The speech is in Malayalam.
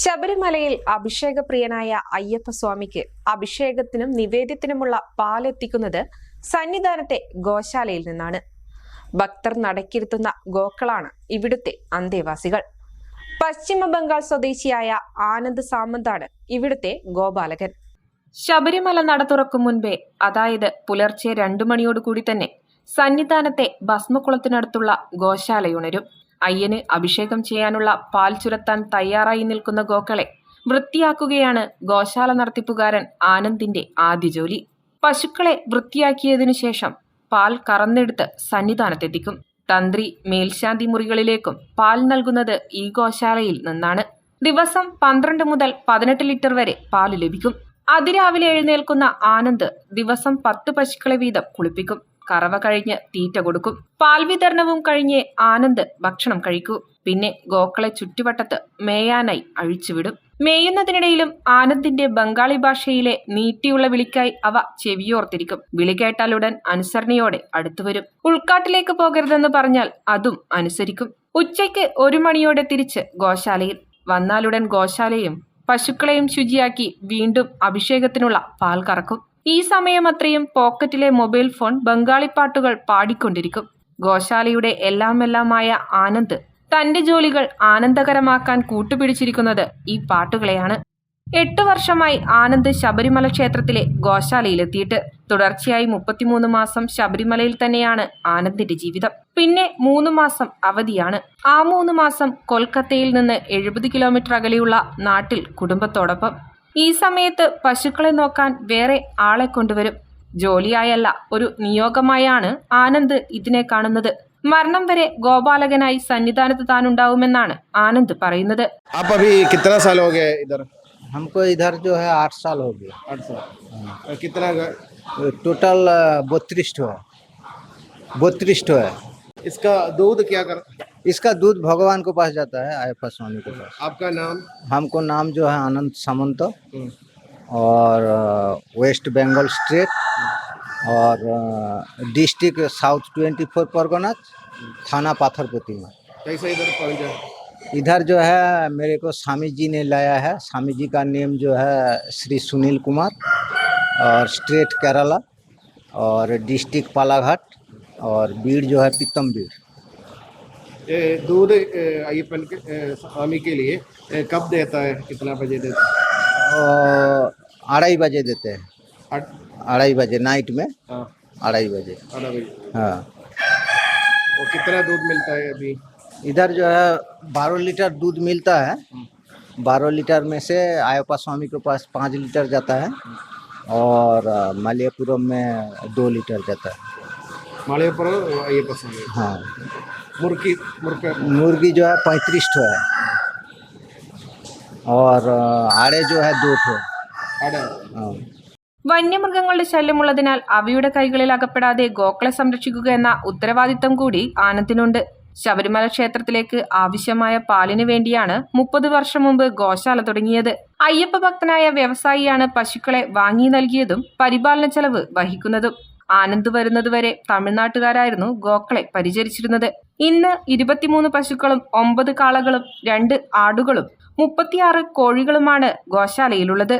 ശബരിമലയിൽ അഭിഷേകപ്രിയനായ അയ്യപ്പസ്വാമിക്ക് അഭിഷേകത്തിനും നിവേദ്യത്തിനുമുള്ള പാലെത്തിക്കുന്നത് സന്നിധാനത്തെ ഗോശാലയിൽ നിന്നാണ്. ഭക്തർ നടക്കിരുത്തുന്ന ഗോക്കളാണ് ഇവിടുത്തെ അന്തേവാസികൾ. പശ്ചിമ ബംഗാൾ സ്വദേശിയായ ആനന്ദ് സാമന്താണ് ഇവിടുത്തെ ഗോപാലകൻ. ശബരിമല നട തുറക്കും മുൻപേ അതായത് പുലർച്ചെ രണ്ടു മണിയോടുകൂടി തന്നെ സന്നിധാനത്തെ ഭസ്മക്കുളത്തിനടുത്തുള്ള ഗോശാലയുണരും. അയ്യന് അഭിഷേകം ചെയ്യാനുള്ള പാൽ ചുരത്താൻ തയ്യാറായി നിൽക്കുന്ന ഗോക്കളെ വൃത്തിയാക്കുകയാണ് ഗോശാല നടത്തിപ്പുകാരൻ ആനന്ദിന്റെ ആദ്യ ജോലി. പശുക്കളെ വൃത്തിയാക്കിയതിനു ശേഷം പാൽ കറന്നെടുത്ത് സന്നിധാനത്തെത്തിക്കും. തന്ത്രി മേൽശാന്തി മുറികളിലേക്കും പാൽ നൽകുന്നത് ഈ ഗോശാലയിൽ നിന്നാണ്. ദിവസം പന്ത്രണ്ട് മുതൽ പതിനെട്ട് ലിറ്റർ വരെ പാൽ ലഭിക്കും. അതിരാവിലെ എഴുന്നേൽക്കുന്ന ആനന്ദ് ദിവസം പത്ത് പശുക്കളെ വീതം കുളിപ്പിക്കും. കറവ കഴിഞ്ഞ് തീറ്റ കൊടുക്കും. പാൽ വിതരണവും കഴിഞ്ഞ് ആനന്ദ് ഭക്ഷണം കഴിക്കൂ. പിന്നെ ഗോക്കളെ ചുറ്റുവട്ടത്ത് മേയാനായി അഴിച്ചുവിടും. മേയുന്നതിനിടയിലും ആനന്ദിന്റെ ബംഗാളി ഭാഷയിലെ നീട്ടിയുള്ള വിളിക്കായി അവ ചെവിയോർത്തിരിക്കും. വിളി കേട്ടാലുടൻ അനുസരണയോടെ അടുത്തുവരും ഉൾക്കാട്ടിലേക്ക് പോകരുതെന്ന് പറഞ്ഞാൽ അതും അനുസരിക്കും. ഉച്ചയ്ക്ക് ഒരു മണിയോടെ തിരിച്ച് ഗോശാലയിൽ. വന്നാലുടൻ ഗോശാലയും പശുക്കളെയും ശുചിയാക്കി വീണ്ടും അഭിഷേകത്തിനുള്ള പാൽ കറക്കും. ഈ സമയം അത്രയും പോക്കറ്റിലെ മൊബൈൽ ഫോൺ ബംഗാളിപ്പാട്ടുകൾ പാടിക്കൊണ്ടിരിക്കും. ഗോശാലയുടെ എല്ലാമെല്ലാമായ ആനന്ദ് തന്റെ ജോലികൾ ആനന്ദകരമാക്കാൻ കൂട്ടുപിടിച്ചിരിക്കുന്നത് ഈ പാട്ടുകളെയാണ്. എട്ട് വർഷമായി ആനന്ദ് ശബരിമല ക്ഷേത്രത്തിലെ ഗോശാലയിലെത്തിയിട്ട്. തുടർച്ചയായി മുപ്പത്തിമൂന്ന് മാസം ശബരിമലയിൽ തന്നെയാണ് ആനന്ദിന്റെ ജീവിതം. പിന്നെ മൂന്ന് മാസം അവധിയാണ്. ആ മൂന്ന് മാസം കൊൽക്കത്തയിൽ നിന്ന് എഴുപത് കിലോമീറ്റർ അകലെയുള്ള നാട്ടിൽ കുടുംബത്തോടൊപ്പം. ഈ സമയത്ത് പശുക്കളെ നോക്കാൻ വേറെ ആളെ കൊണ്ടുവരും ജോലിയായല്ല ഒരു നിയോഗമായാണ് ആനന്ദ് ഇതിനെ കാണുന്നത് മരണം വരെ ഗോപാലകനായി സന്നിധാനത്ത് താനുണ്ടാവുമെന്നാണ് ആനന്ദ് പറയുന്നത് आप अभी कितना साल हो गया इधर हमको इधर जो है आठ साल हो गया आठ साल और कितना ग- टोटल बत्तीस ठो है बत्तीस ठो है इसका दूध क्या कर इसका दूध भगवान के पास जाता है अयप्पा स्वामी के पास। आपका नाम? हमको नाम जो है अनंत सामंत। हम्म, और वेस्ट बंगाल स्टेट। और district south twenty four Pargana थाना पाथरपति में। कैसे इधर पहुँचा? इधर जो है मेरे को स्वामी जी ने लाया है। स्वामी जी का नेम जो है श्री सुनील कुमार। और स्टेट केरला। और डिस्ट्रिक्ट पालाघाट। और बीड़ जो है पीतम बीड़। दूध ए, अय्यप्पन के स्वामी के लिए कब देता है? कितना बजे देता है? अढ़ाई बजे देते हैं। अढ़ाई बजे नाइट में? हाँ। अढ़ाई बजे। हाँ। वो कितना दूध मिलता है अभी? इधर जो है बारह लीटर दूध मिलता है। बारह लीटर में से आयोपा स्वामी के पास पाँच लीटर जाता है और मलयपुरम में दो लीटर जाता है। मलयपुरम अय्यप्पा स्वामी। हाँ। मुर्गी मुर्गा मुर्गी जो है पैंतीस ठो है और अ, आड़े जो है दो ठो आड़ा हाँ വന്യമൃഗങ്ങളുടെ ശല്യമുള്ളതിനാൽ അവയുടെ കൈകളിൽ അകപ്പെടാതെ ഗോക്കളെ സംരക്ഷിക്കുക എന്ന ഉത്തരവാദിത്തം കൂടി ആനന്ദിനുണ്ട് ശബരിമല ക്ഷേത്രത്തിലേക്ക് ആവശ്യമായ പാലിന് വേണ്ടിയാണ് മുപ്പത് വർഷം മുമ്പ് ഗോശാല തുടങ്ങിയത് അയ്യപ്പ ഭക്തനായ വ്യവസായിയാണ് പശുക്കളെ വാങ്ങി നൽകിയതും പരിപാലന ചെലവ് വഹിക്കുന്നതും ആനന്ദ് വരുന്നതുവരെ തമിഴ്നാട്ടുകാരായിരുന്നു ഗോക്കളെ പരിചരിച്ചിരുന്നത് ഇന്ന് ഇരുപത്തിമൂന്ന് പശുക്കളും ഒമ്പത് കാളകളും രണ്ട് ആടുകളും മുപ്പത്തിയാറ് കോഴികളുമാണ് ഗോശാലയിലുള്ളത്.